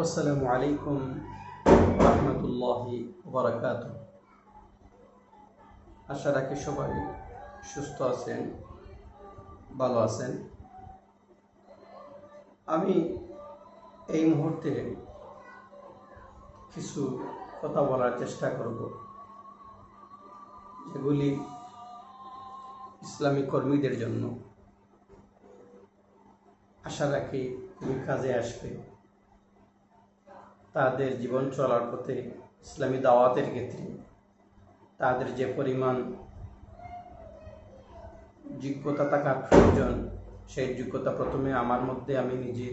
আসসালামু আলাইকুম রহমতুল্লাহি বারাকাত আশা রাখি সবাই সুস্থ আছেন, ভালো আছেন। আমি এই মুহূর্তে কিছু কথা বলার চেষ্টা করব, যেগুলি ইসলামী কর্মীদের জন্য। আশা রাখি খুবই কাজে আসবে। তাদের জীবন চলার পথে ইসলামী দাওয়াতের ক্ষেত্রে তাদের যে পরিমাণ যোগ্যতা থাকার প্রয়োজন, সেই যোগ্যতা প্রথমে আমার মধ্যে আমি নিজে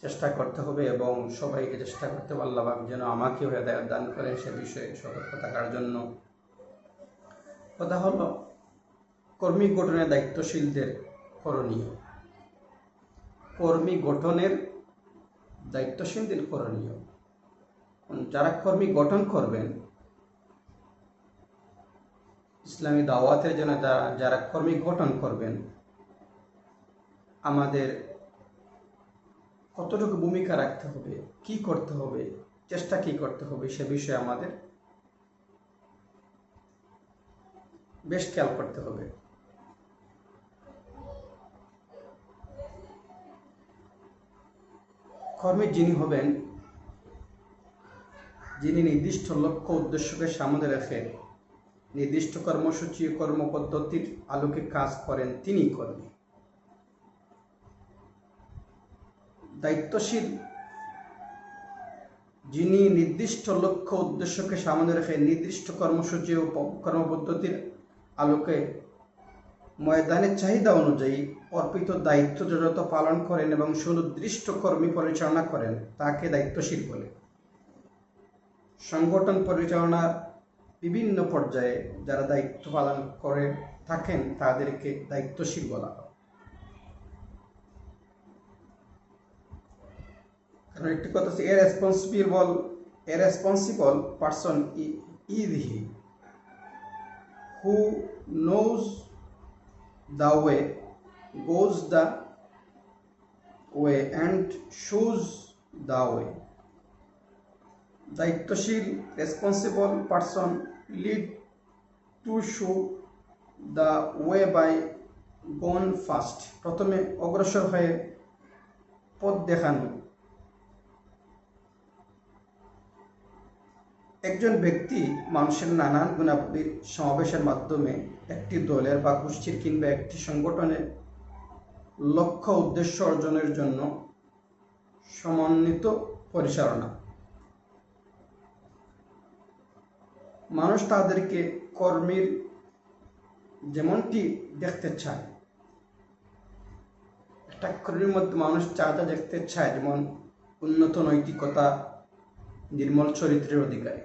চেষ্টা করতে হবে এবং সবাইকে চেষ্টা করতে পাক যেন আমাকেও হেদায়ত দান করেন সে বিষয়ে সতর্ক থাকার জন্য। কথা হলো, কর্মী গঠনের দায়িত্বশীলদের করণীয়। কর্মী গঠনের দায়িত্বশীলদের করণীয়। যারা কর্মী গঠন করবেন, ইসলামী দাওয়াতের জন্য যারা যারা কর্মী গঠন করবেন, আমাদের কতটুকু ভূমিকা রাখতে হবে, কি করতে হবে, চেষ্টা কি করতে হবে সে বিষয়ে আমাদের বেশ খেয়াল করতে হবে। কর্মী যিনি হবেন, যিনি নির্দিষ্ট লক্ষ্য উদ্দেশ্যকে সামনে রেখে নির্দিষ্ট কর্মসূচি কর্মপদ্ধতির আলোকে কাজ করেন, তিনি কর্মী। দায়িত্বশীল, যিনি নির্দিষ্ট লক্ষ্য উদ্দেশ্যকে সামনে রেখে নির্দিষ্ট কর্মসূচি ও কর্মপদ্ধতির আলোকে ময়দানের চাহিদা অনুযায়ী অর্পিত দায়িত্ব যথাযথ পালন করেন এবং সুনির্দিষ্ট কর্মী পরিচালনা করেন, তাকে দায়িত্বশীল বলে। সংগঠন পরিচালনার বিভিন্ন পর্যায়ে যারা দায়িত্ব পালন করে থাকেন, তাদেরকে দায়িত্বশীল বলা হয়। কারণ একটি কথা হচ্ছে a responsible a responsible person is he who knows the way goes the way and shows the way. দায়িত্বশীল responsible person lead to show the way by gone first প্রথমে অগ্রসর হয়ে পথ দেখানো। একজন ব্যক্তি মানুষের নানান গুণাবলীর সমাবেশের মাধ্যমে একটি দলের বা গোষ্ঠীর কিংবা একটি সংগঠনের লক্ষ্য, উদ্দেশ্য অর্জনের জন্য সমন্বিত পরিচালনা। মানুষ তাদেরকে কর্মীর যেমনটি দেখতে চায়, একটা কর্মীর মধ্যে মানুষ চাঁদা দেখতে চায়, যেমন উন্নত নৈতিকতা, নির্মল চরিত্রের অধিকারী।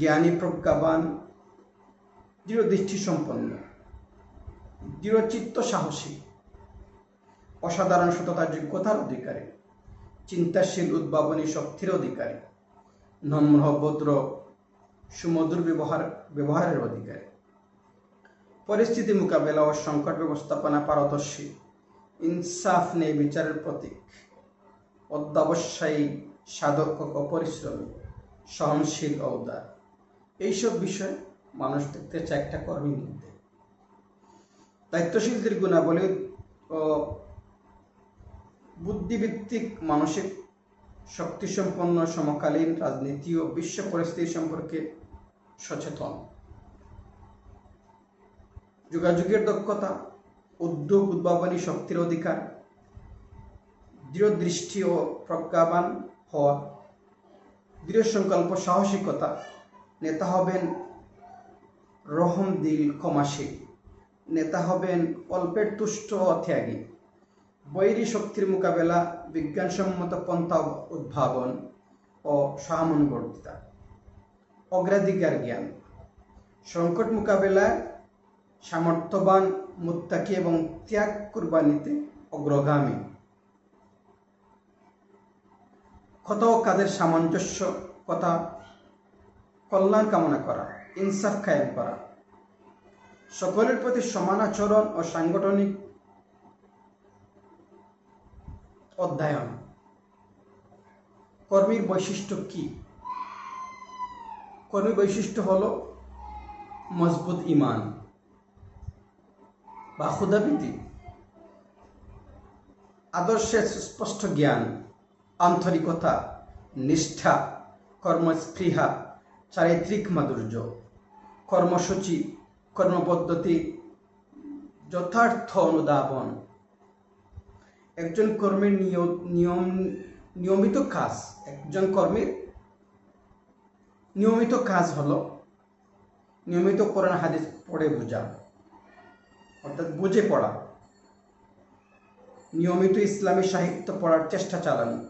জ্ঞানী প্রজ্ঞাবান দৃঢ় দৃষ্টি সম্পন্ন দৃঢ়চিত্ত সাহসী অসাধারণ সততার যোগ্যতার অধিকারী, চিন্তাশীল উদ্ভাবনী শক্তির অধিকারী, নম্র, ভদ্র, সুমধুর ব্যবহার, ব্যবহারের অধিকারী। পরিস্থিতি মোকাবেলা ও সংকট ব্যবস্থাপনা পারদর্শী, ইনসাফ নেই বিচারের প্রতীক অধ্যাবসায়ী সাধক ও পরিশ্রমী সহনশীল ও উদার। এইসব বিষয় মানুষ দেখতে চায় একটা কর্মীর মধ্যে। দায়িত্বশীলদের গুণাবলী ও বুদ্ধিভিত্তিক মানসিক শক্তিসম্পন্ন সমকালীন রাজনীতি ও বিশ্ব পরিস্থিতি সম্পর্কে সচেতন। যোগাযোগের দক্ষতা, উদ্যোগ, উদ্ভাবনী শক্তির অধিকার দৃঢ় দৃষ্টি ও প্রজ্ঞাবান হওয়া দৃঢ় সংকল্প সাহসিকতা নেতা হবেন রহম দিল ক্ষমাশীল নেতা হবেন অল্পের তুষ্ট ত্যাগী। বৈরী শক্তির মোকাবেলা, বিজ্ঞানসম্মত পন্থা উদ্ভাবন ও সহানুবর্তিতা অগ্রাধিকার জ্ঞান। সংকট মোকাবেলায় সামর্থ্যবান, মুত্তাকি এবং ত্যাগ কুরবানিতে অগ্রগামী। কত কাদের সামঞ্জস্য? কথা কল্যাণ কামনা করা, ইনসাফ কায়েম করা। সকলের প্রতি সমান আচরণ ও সাংগঠনিক অধ্যয়ন। কর্মীর বৈশিষ্ট্য কি? কর্মীর বৈশিষ্ট্য হল মজবুত ইমান বা ক্ষুদাবৃত্তি আদর্শের সুস্পষ্ট জ্ঞান, আন্তরিকতা, নিষ্ঠা, কর্মস্পৃহা চারিত্রিক মাধুর্য, কর্মসূচি, কর্মপদ্ধতি, যথার্থ অনুধাবন। একজন কর্মীর নিয়- নিয়ম, নিয়মিত কাজ, একজন কর্মীর নিয়মিত কাজ হলো নিয়মিত কোরআন, হাদিস পড়ে বোঝা, অর্থাৎ বুঝে পড়া, নিয়মিত ইসলামী সাহিত্য পড়ার চেষ্টা চালানো।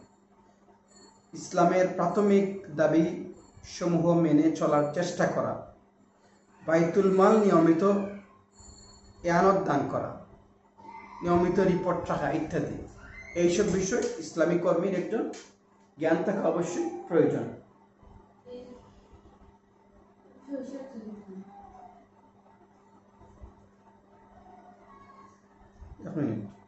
ইসলামের প্রাথমিক দাবি সমূহ মেনে চলার চেষ্টা করা। বাইতুল মাল নিয়মিত এয়ানত দান করা, নিয়মিত রিপোর্ট রাখা ইত্যাদি। এইসব বিষয় ইসলামী কর্মীর একজন জ্ঞান থাকা অবশ্যই প্রয়োজন। মিনিট।